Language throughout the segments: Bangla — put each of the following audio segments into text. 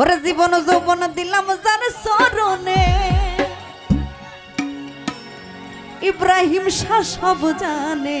ওরে জীবন যৌবন দিলাম যার সরণে ইব্রাহিম শাহ সব জানে।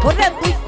por